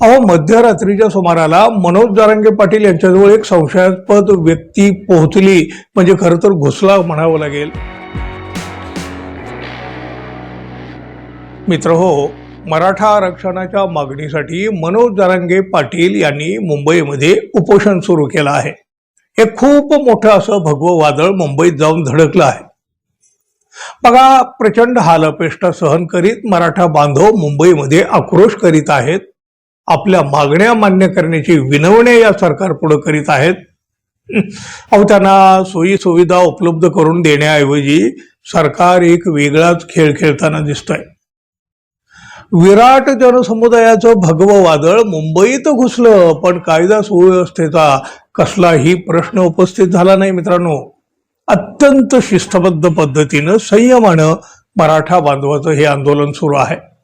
अहो मध्यरात्रीच्या सुमाराला मनोज जारांगे पाटील यांच्याजवळ एक संशयास्पद व्यक्ती पोहोचली. म्हणजे खरं तर घुसला म्हणावं लागेल. मित्र हो मराठा आरक्षणाच्या मागणीसाठी मनोज जारांगे पाटील यांनी मुंबईमध्ये उपोषण सुरू केलं आहे. हे खूप मोठं असं भगवं वादळ मुंबईत जाऊन धडकलं आहे. बघा प्रचंड हालअपेष्टा सहन करीत मराठा बांधव मुंबईमध्ये आक्रोश करीत आहेत. आपल्या मागण्या मान्य करण्याची विनवणे या सरकार पुढे करीत आहेत. अहो त्यांना सोयी सुविधा उपलब्ध करून देण्याऐवजी सरकार एक वेगळाच खेळ खेळताना दिसतोय. विराट जनसमुदायाचं भगवं वादळ मुंबईत घुसलं पण कायदा सुव्यवस्थेचा कसलाही प्रश्न उपस्थित झाला नाही मित्रांनो. अत्यंत शिस्तबद्ध पद्धतीनं संयमानं मराठा बांधवाचं हे आंदोलन सुरू आहे.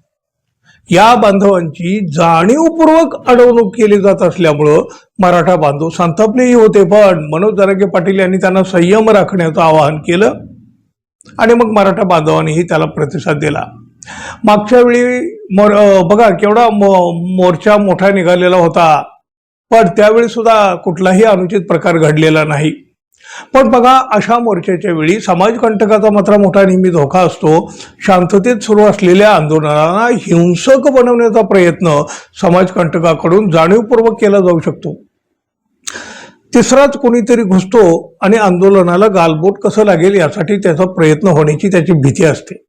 या बांधवांची जाणीवपूर्वक अडवणूक केली जात असल्यामुळं मराठा बांधव संतापलेही होते. पण मनोज जरांगे पाटील यांनी त्यांना संयम राखण्याचं आवाहन केलं आणि मग मराठा बांधवांनीही त्याला प्रतिसाद दिला. मागच्या वेळी मोर बघा केवढा मो मोर्चा मोठा निघालेला होता. पण त्यावेळी सुद्धा कुठलाही अनुचित प्रकार घडलेला नाही. पण बघा अशा मोर्चाच्या वेळी समाजकंटकाचा मात्र मोठा नेहमी धोका असतो. शांततेत सुरू असलेल्या आंदोलनाला हिंसक बनवण्याचा प्रयत्न समाजकंटकाकडून जाणीवपूर्वक केला जाऊ शकतो. तिसराच कोणीतरी घुसतो आणि आंदोलनाला गालबोट कसं लागेल यासाठी त्याचा प्रयत्न होण्याची त्याची भीती असते.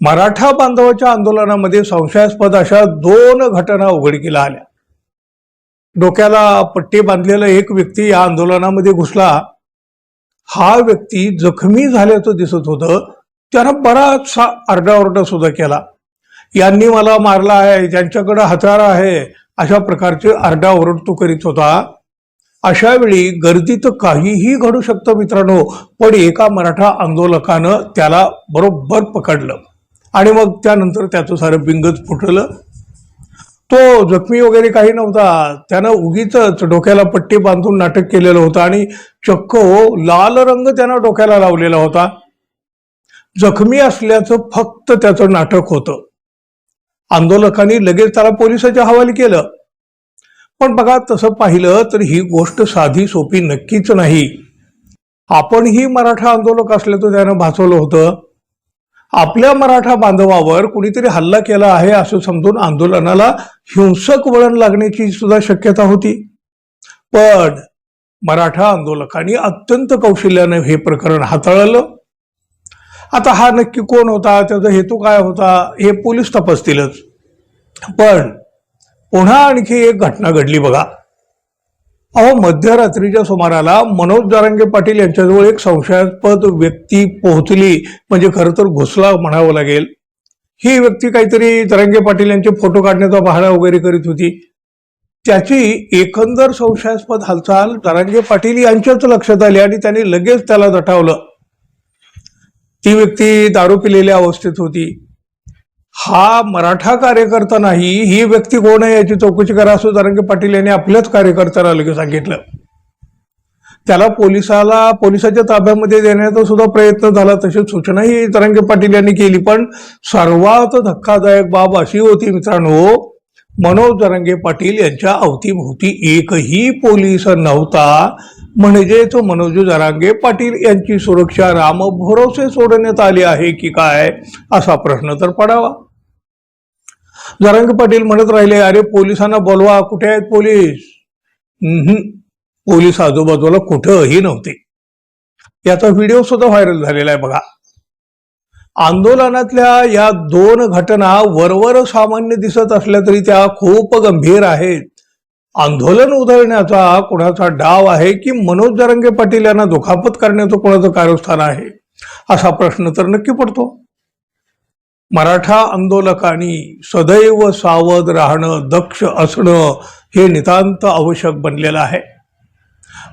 मराठा बांधवाच्या आंदोलनामध्ये संशयास्पद अशा दोन घटना उघडकीला आल्या. डोक्याला पट्टी बांधलेला एक व्यक्ती या आंदोलनामध्ये घुसला. हा व्यक्ती जखमी झाल्याचं दिसत होतं त्यानं बराचसा आरडाओरडा सुद्धा केला. यांनी मला मारला आहे ज्यांच्याकडं हत्यार आहे अशा प्रकारचे आरडाओरड तो करीत होता. अशा वेळी गर्दीत काहीही घडू शकतं मित्रांनो पण एका मराठा आंदोलकानं त्याला बरोबर पकडलं. आणि मग त्यानंतर त्याचं सारं बिंगच फुटलं. तो जखमी वगैरे काही नव्हता. त्यानं उगीच डोक्याला पट्टी बांधून नाटक केलेलं होतं आणि चक्क हो, लाल रंग त्यानं डोक्याला लावलेला होता. जखमी असल्याचं फक्त त्याचं नाटक होतं. आंदोलकांनी लगेच त्याला पोलिसाच्या हवाली केलं. पण बघा तसं पाहिलं तर ही गोष्ट साधी सोपी नक्कीच नाही. आपणही मराठा आंदोलक असल्याचं त्यानं भासवलं होतं. आपल्या मराठा बांधवावर कुणीतरी हल्ला केला आहे असं समजून आंदोलनाला हिंसक वळण लागण्याची सुद्धा शक्यता होती. पण मराठा आंदोलकांनी अत्यंत कौशल्याने हे प्रकरण हाताळलं. आता हा नक्की कोण होता? त्याचा हेतू काय होता? हे पोलीस तपासतीलच. पण पुन्हा आणखी एक घटना घडली बघा. अहो मध्यरात्रीच्या सुमाराला मनोज जारंगे पाटील यांच्याजवळ एक संशयास्पद व्यक्ती पोहोचली. म्हणजे खरं तर घुसला म्हणावं लागेल. ही व्यक्ती काहीतरी तरंगे पाटील यांचे फोटो काढण्याचा बहाणा वगैरे करीत होती. त्याची एकंदर संशयास्पद हालचाल तरंगे पाटील यांच्याच लक्षात आली आणि त्यांनी लगेच त्याला दटावलं ती व्यक्ती दारू पिलेल्या अवस्थेत होती. हा मराठा कार्यकर्ता नाही ही व्यक्ती कोण आहे याची चौकशी करा असं तरंगे पाटील यांनी आपल्याच कार्यकर्त्याला लगेच सांगितलं. त्याला पोलिसाला पोलिसाच्या ताब्यामध्ये देण्याचा सुद्धा प्रयत्न झाला तशी सूचनाही तरंगे पाटील यांनी केली. पण सर्वात धक्कादायक बाब अशी होती मित्रांनो मनोज तरंगे पाटील यांच्या अवतीभोवती एकही पोलीस नव्हता. म्हणजे तो मनोज जरांगे पाटील यांची सुरक्षा राम भरोसे सोडण्यात आली आहे की काय असा प्रश्न तर पडावा. जरांगे पाटील म्हणत राहिले अरे पोलिसांना बोलवा कुठे आहेत पोलीस? पोलीस आजूबाजूला कुठंही नव्हते. याचा व्हिडिओ सुद्धा व्हायरल झालेला आहे बघा. आंदोलनातल्या या दोन घटना वरवर सामान्य दिसत असल्या तरी त्या खूप गंभीर आहेत. आंदोलन उधळण्याचा कोणाचा डाव आहे की मनोज जरंगे पाटील यांना दुखापत करण्याचं कोणाचं कार्यस्थान आहे? असा प्रश्न तर नक्की पडतो. मराठा आंदोलकांनी सदैव सावध राहणं दक्ष असणं हे नितांत आवश्यक बनलेलं आहे.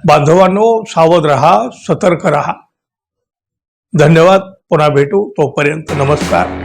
बांधवांनो सावध रहा सतर्क रहा. धन्यवाद. पुन्हा भेटू तोपर्यंत नमस्कार.